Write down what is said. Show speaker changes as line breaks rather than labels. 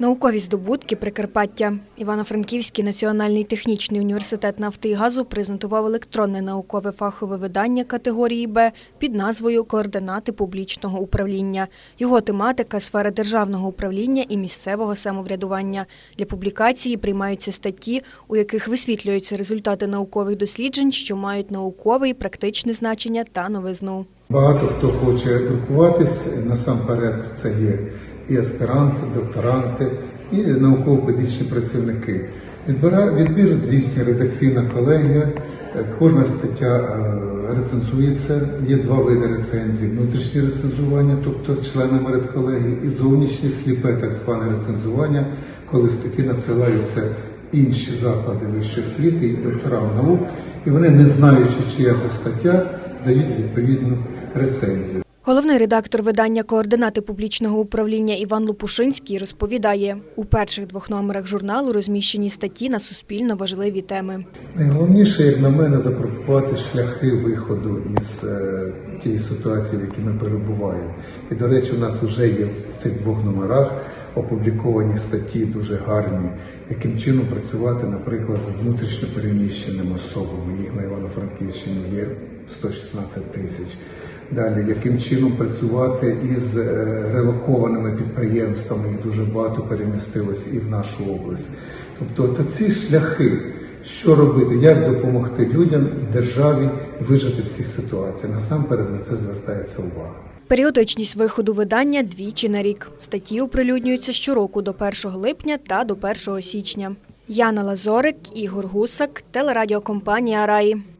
Наукові здобутки Прикарпаття. Івано-Франківський національний технічний університет нафти і газу презентував електронне наукове фахове видання категорії Б під назвою Координати публічного управління. Його тематика сфера державного управління і місцевого самоврядування. Для публікації приймаються статті, у яких висвітлюються результати наукових досліджень, що мають наукове і практичне значення та новизну.
Багато хто хоче друкуватись. Насамперед, це є і аспіранти, докторанти, і науково-педагогічні працівники. Відбір здійснює редакційна колегія. Е, Кожна стаття е, рецензується. Є два види рецензій: внутрішнє рецензування, тобто членами редколегії, і зовнішнє сліпе, так зване рецензування, коли статті надсилаються інші заклади вищої освіти і докторам наук, і вони, не знаючи, чия це стаття, дають відповідну рецензію.
Головний редактор видання Координати публічного управління Іван Лупушинський розповідає, у перших двох номерах журналу розміщені статті на суспільно важливі теми.
Найголовніше, як на мене, запропонувати шляхи виходу із е, тієї ситуації, в якій ми перебуваємо. І, до речі, у нас вже є в цих двох номерах опубліковані статті дуже гарні, яким чином працювати, наприклад, з внутрішньо переміщеними особами. Їх на Івано-Франківщині є 116 тисяч. Далі, яким чином працювати із е, релокованими підприємствами, їх дуже багато перемістилось і в нашу область. Тобто, то ці шляхи, що робити, як допомогти людям і державі вижити в цих ситуаціях. Насамперед на це звертається увага.
Періодичність виходу видання двічі на рік. Статті оприлюднюються щороку до 1 липня та до 1 січня. Яна Лазорик, Ігор Гусак, телерадіокомпанія Раї.